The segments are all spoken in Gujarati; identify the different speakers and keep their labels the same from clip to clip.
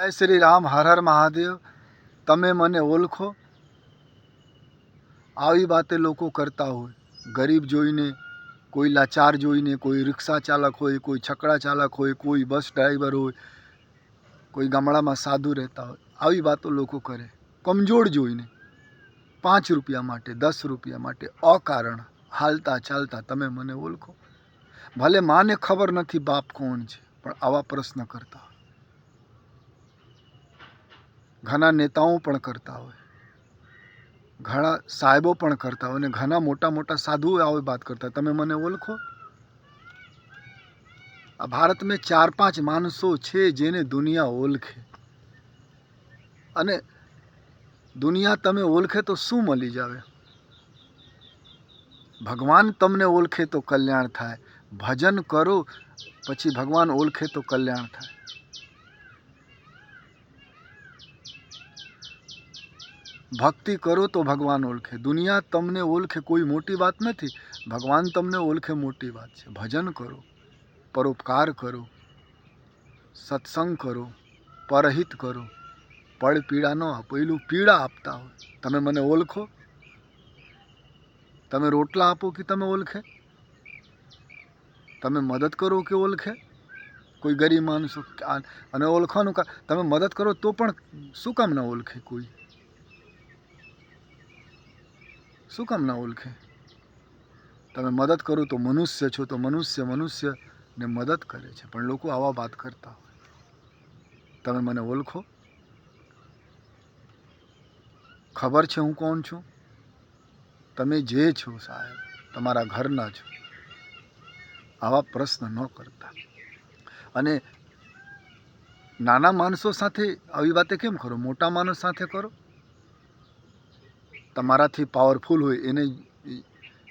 Speaker 1: જય શ્રી રામ, હર હર મહાદેવ. તમે મને ઓળખો? આવી વાતે લોકો કરતા હોય. ગરીબ જોઈને, કોઈ લાચાર જોઈને, કોઈ રિક્ષા ચાલક હોય, કોઈ છકડા ચાલક હોય, કોઈ બસ ડ્રાઈવર હોય, કોઈ ગામડામાં સાધુ રહેતા હોય. આવી વાતો લોકો કરે. કમજોર જોઈને. પાંચ રૂપિયા માટે, દસ રૂપિયા માટે, અકારણ, હાલતા ચાલતા તમે મને ઓળખો? ભલે માને ખબર નથી બાપ કોણ છે, પણ આવા પ્રશ્ન કરતા હોય. ઘણા નેતાઓ પણ કરતા હોય. ઘણા સાહેબો પણ કરતા હોય અને ઘણા મોટા મોટા સાધુઓ આવી વાત કરતા. તમે મને ઓળખો? આ ભારતમાં ચાર પાંચ માણસો છે જેને દુનિયા ઓળખે. અને દુનિયા તમે ઓળખે તો શું મળી જાવે? ભગવાન તમને ઓળખે તો કલ્યાણ થાય. ભજન કરો, પછી ભગવાન ઓળખે તો કલ્યાણ થાય. ભક્તિ કરો તો ભગવાન ઓળખે. દુનિયા તમને ઓળખે કોઈ મોટી વાત નથી. ભગવાન તમને ઓળખે મોટી વાત છે. ભજન કરો, પરોપકાર કરો, સત્સંગ કરો, પરહિત કરો. પળ પીડા ન આપો. એલું પીડા આપતા હોય. તમે મને ઓળખો? તમે રોટલા આપો કે તમે ઓળખે? તમે મદદ કરો કે ઓળખે? કોઈ ગરીબ માણસો અને ઓળખવાનું તમે મદદ કરો તો પણ શું કામ ન ઓળખે કોઈ? શું કામ ના ઓળખે? તમે મદદ કરો તો મનુષ્ય છો, તો મનુષ્ય મનુષ્યને મદદ કરે છે. પણ લોકો આવા વાત કરતા હોય. તમે મને ઓળખો? ખબર છે હું કોણ છું? તમે જે છો સાહેબ, તમારા ઘરના છો. આવા પ્રશ્ન ન કરતા. અને નાના માણસો સાથે આવી વાતે કેમ કરો? મોટા માણસ સાથે કરો? તમારાથી પાવરફુલ હોય એને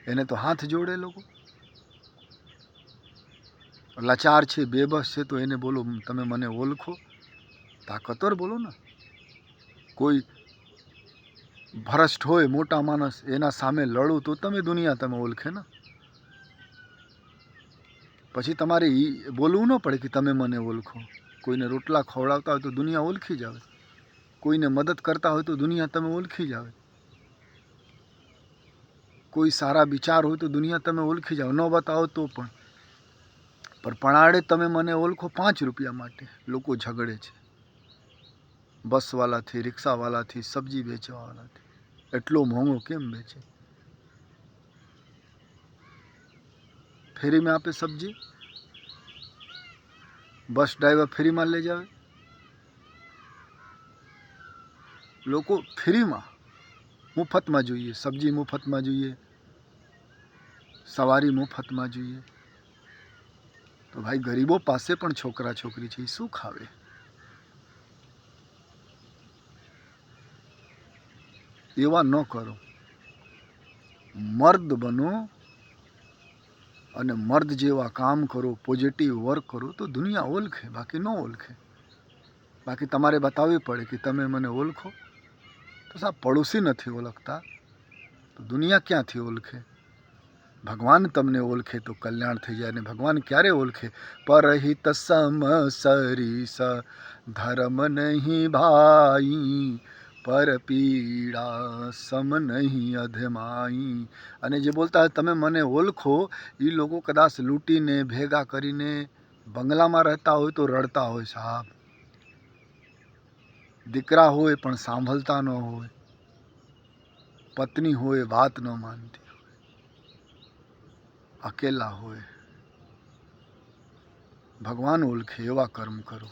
Speaker 1: એને તો હાથ જોડે લોકો. લાચાર છે, બેબસ છે, તો એને બોલો, તમે મને ઓળખો. તાકતવર બોલો ને. કોઈ ભ્રષ્ટ હોય, મોટા માણસ, એના સામે લડો, તો તમે દુનિયા તમે ઓળખે ને. પછી તમારે એ બોલવું ન પડે કે તમે મને ઓળખો. કોઈને રોટલા ખવડાવતા હોય તો દુનિયા ઓળખી જાવે કોઈને મદદ કરતા હોય તો દુનિયા તમે ઓળખી જાવે કોઈ સારા વિચાર હોય તો દુનિયા તમે ઓળખી જાઓ. ન બતાવો તો પણ. પણ પણાડે તમે મને ઓળખો પાંચ રૂપિયા માટે. લોકો ઝઘડે છે. બસવાલાથી, રિક્ષાવાલાથી, સબ્જી વેચવાવાલાથી. એટલો મોંઘો કેમ વેચે? ફેરીમાં આપે સબ્જી? બસ ડ્રાઈવર ફ્રીમાં લઈ જાવે? લોકો ફ્રીમાં મુફતમાં જોઈએ, સબ્જી મુફતમાં જોઈએ, સવારી મુફતમાં જોઈએ. તો ભાઈ ગરીબો પાસે પણ છોકરા છોકરી છે એ શું ખાવે? એવા ન કરો. મર્દ બનો અને મર્દ જેવા કામ કરો પોઝિટિવ વર્ક કરો, તો દુનિયા ઓળખે બાકી ન ઓળખે બાકી તમારે બતાવવી પડે કે તમે મને ઓળખો તો સાહેબ પડોશી નથી ઓળખતા? તો દુનિયા ક્યાંથી ઓળખે? ભગવાન તમને ઓળખે તો કલ્યાણ થઈ જાય અને ભગવાન ક્યારે ઓળખે? પરહિત સમ સરીસ ધર્મ નહીં ભાઈ, પર પીડા સમ નહીં અધમાઈ. અને જે બોલતા તમે મને ઓળખો એ લોકો કદાચ લૂંટીને, ભેગા કરીને બંગલામાં રહેતા હોય તો રડતા હોય સાહેબ. દીકરા હોય પણ સાંભળતા ન હોય, પત્ની હોય, વાત ન માનતી હોય, અકેલા હોય. ભગવાન ઓળખે એવા કર્મ કરો.